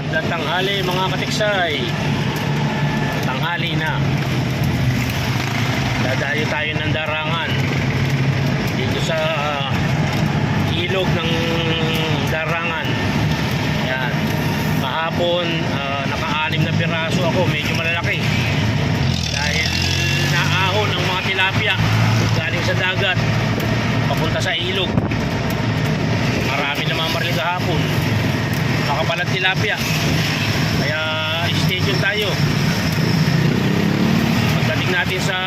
Magandang tanghali mga katiksay. Tanghali na. Dadayo tayo ng darangan. Dito sa ilog ng darangan. Yan. Kahapon, ah, naka-anim na piraso ako. Medyo malalaki. Dahil naahon ang mga tilapia galing sa dagat papunta sa ilog. Marami naman marili kahapon makapalat tilapia kaya tuned tayo. Pagdating natin sa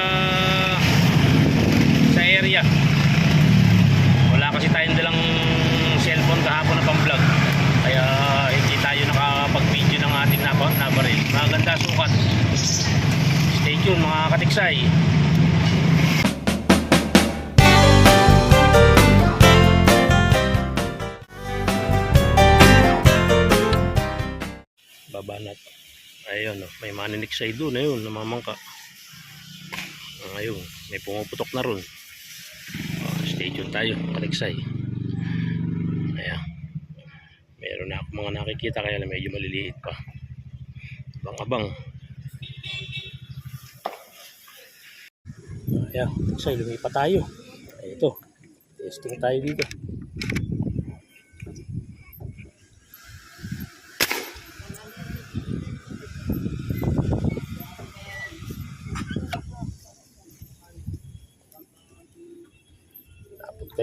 sa area wala kasi tayong dalang cellphone kahapon na pang vlog kaya hindi tayo nakapag video ng ating nab- nabaril. Maganda sukat. Stay tuned mga katiksay ayun oh, may maninik sa doon ayun namamangka. Ayun may pumuputok na ron. Oh, stay tuned tayo kaliksay. Ayan. Meron na ako mga nakikita kaya lang medyo maliliit pa. Abang abang ayan kaliksay lumipat tayo. Ay, ito testing tayo dito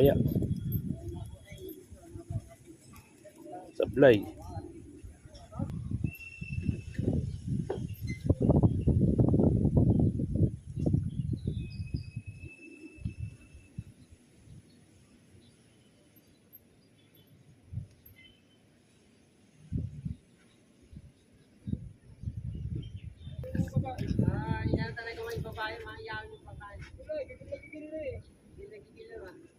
kaya. Sablay. Ah, yan talaga may babae, mahiyaw yung babae. Tuloy, gigil-gigil eh. Gigil-gigil naman.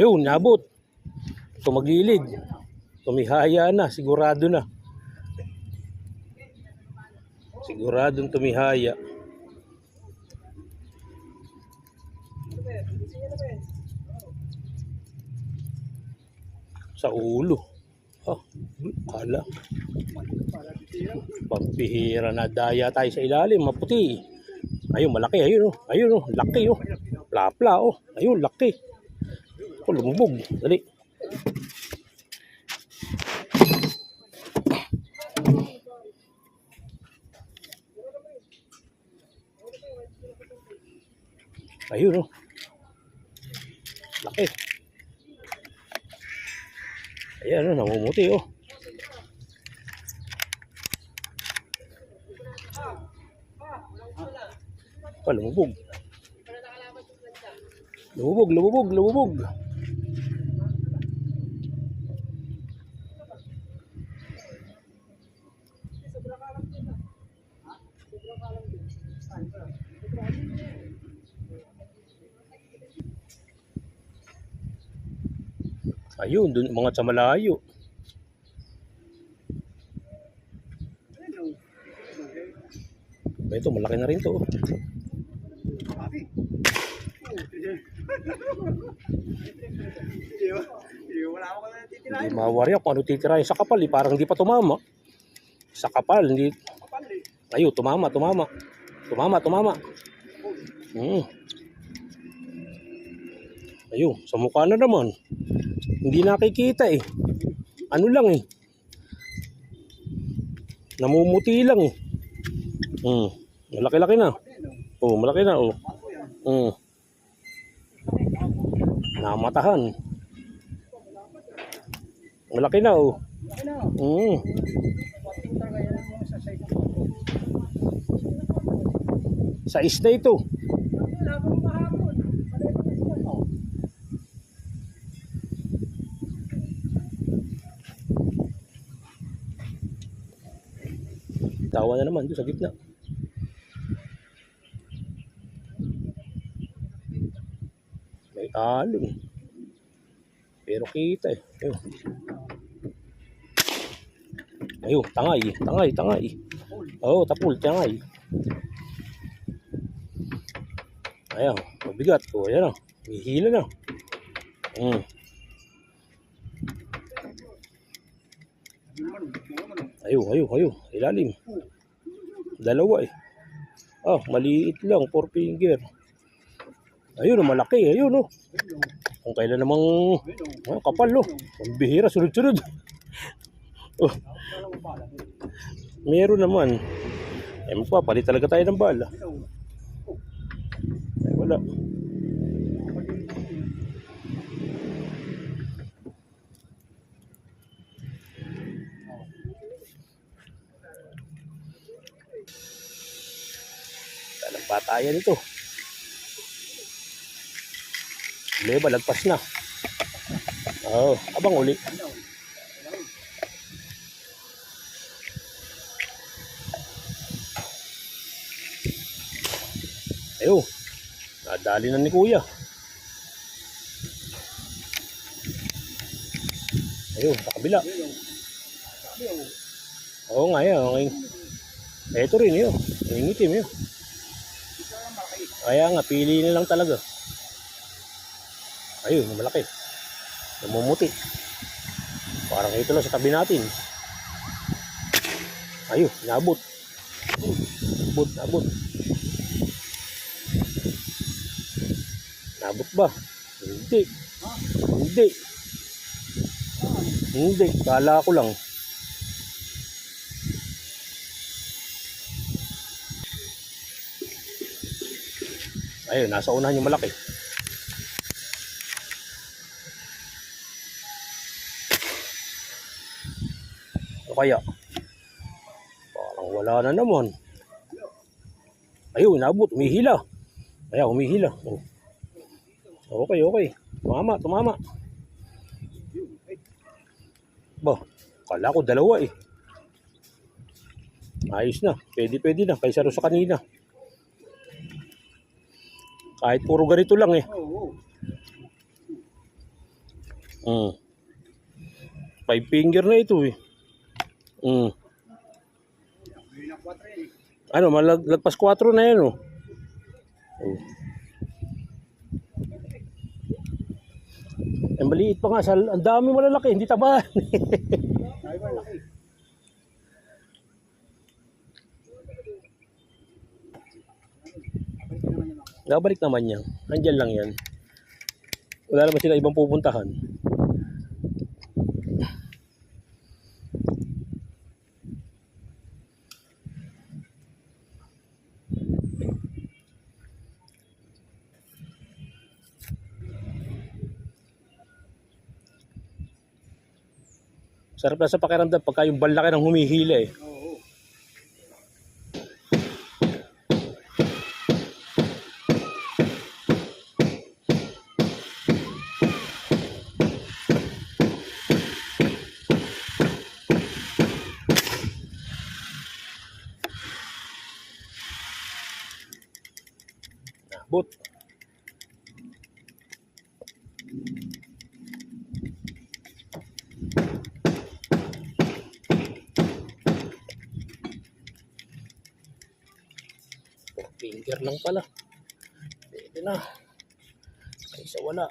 Ayun, nabot. Tumagilid. Tumihaya na, sigurado na. Siguradong tumihaya. Sa ulo. Ah, kala. Pagbihira na daya tayo sa ilalim, maputi. Ayun, malaki. Ayun, oh. Ayun, oh. Laki, oh. Plapla, oh. Ayun, laki. Oh, lumubog. Dali. Ayun, oh. Laki. Ayan, oh, namumuti, oh. Ah, lumubog. Lumubog, lumubog, lumubog. Ayun, dun mga sa malayo. Ito, malaki na rin to. Hindi mawari ako ano titirahin sa kapal. Eh. Parang hindi pa tumama. Sa kapal, hindi. Ayun, tumama, tumama. Tumama, tumama. Hmm. Ayun, sa mukha na naman. Hindi nakikita eh. Ano lang eh. Namumuti lang eh. Hmm. Malaki-laki na. Oh, malaki na oh. Hmm. Namatahan. Malaki na oh. Hmm. Papunta kaya lang mo sa side ko. Sa isda ito. Tawa na naman doon sa gitna. May alon. Pero kita eh. Ayun. Ayun, tangay. Tangay, tangay. Oo, oh, tapul, tangay. Ayan, mabigat. O, ayan o. Hihila na. Mm. Ayaw, ayaw, ayaw. Ilalim. Dalawa eh. Ah, maliit lang. Four finger. Ayun, oh, malaki. Ayun, oh. Kung kailan namang ah, kapal, oh. Ang bihira, sunod-sunod. oh. Meron naman. Eh, magpapalit talaga tayo ng bala. Wala. Talang patayan ito. Leba, lagpas na. Oh, abang uli. Ayun, nadali na ni kuya. Ayun, sa kabila. Oo nga yan. Okay. Ito rin yun. Yung itim yun. Kaya nga, pili na lang talaga. Ayun, malaki. Namumuti. Parang ito lang sa tabi natin. Ayun, nabot. Nabot, nabot. Nabot ba? Hindi. Hindi. Hindi. Kala ko lang. Ayun, nasa unahan yung malaki. Ano kaya? Parang wala na naman. Ayun, nabot. Umihila. Kaya, umihila. Oh. Okay, okay. Tumama, tumama. Ba, kala ko dalawa eh. Ayos na. Pwede, pwede na. Kaysa rin sa kanina. Kahit puro ganito lang eh. Mm. Five finger na ito eh. Mm. Ano, malag, lagpas 4 na yan oh. oh. Ang maliit pa nga, sa, ang dami malalaki, hindi tabahan. Nabalik naman yan. Nandyan lang yan. Wala naman sila ibang pupuntahan. Sarap na sa pakiramdam pagka yung balaki ng humihila eh. Nabot. Four finger lang pala. Pwede na. Kaysa wala.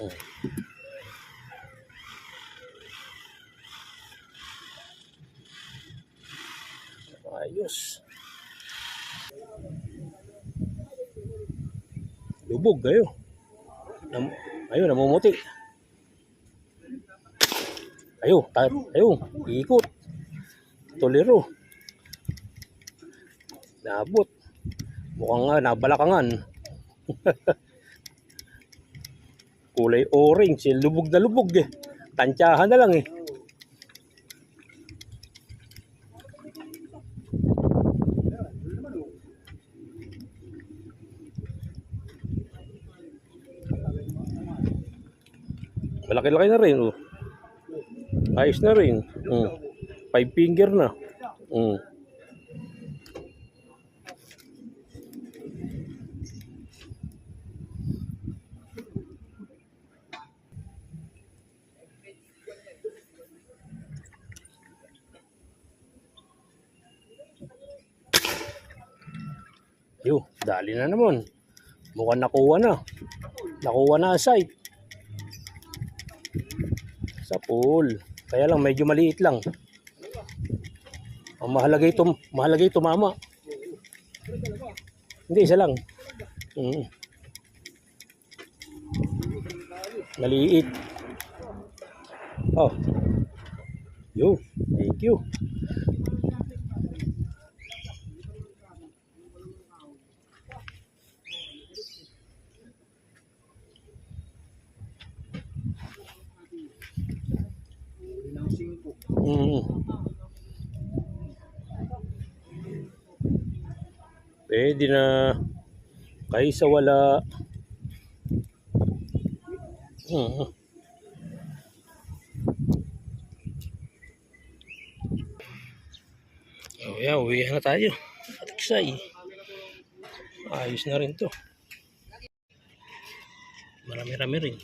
Oh. Ayos. Lubog kayo. Nam ayun, namumuti. Tayo, ayo, ikot. Tolero. Nabot. Mukhang nga, nabalakangan. Kulay orange, eh. lubog na lubog eh. Tansyahan na lang eh. Malaki-laki na rin. Oh. Ayos na rin. Mm. Five finger na. Mm. Yo, dali na naman. Mukhang nakuha na. Nakuha na ang site. Sa pool. Kaya lang medyo maliit lang. Ang mahalaga ito, mahalaga ito mama. Hindi, isa lang. Mm. Maliit. Oh. Yo, thank you. Mm. Pwede na. Kaysa wala. Mm. Oh, yeah, uwi na tayo. Aksay. Ayos na rin to. Marami-rami rin.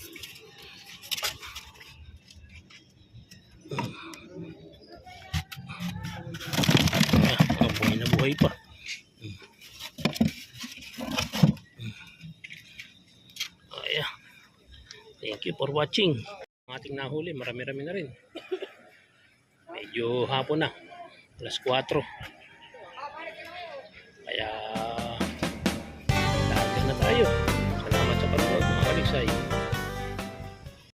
Ah, ah, buhay na buhay pa. Hmm. Hmm. Ah, yeah. Thank you for watching. Ang ating nahuli, marami-rami na rin. Medyo hapon na. Plus 4.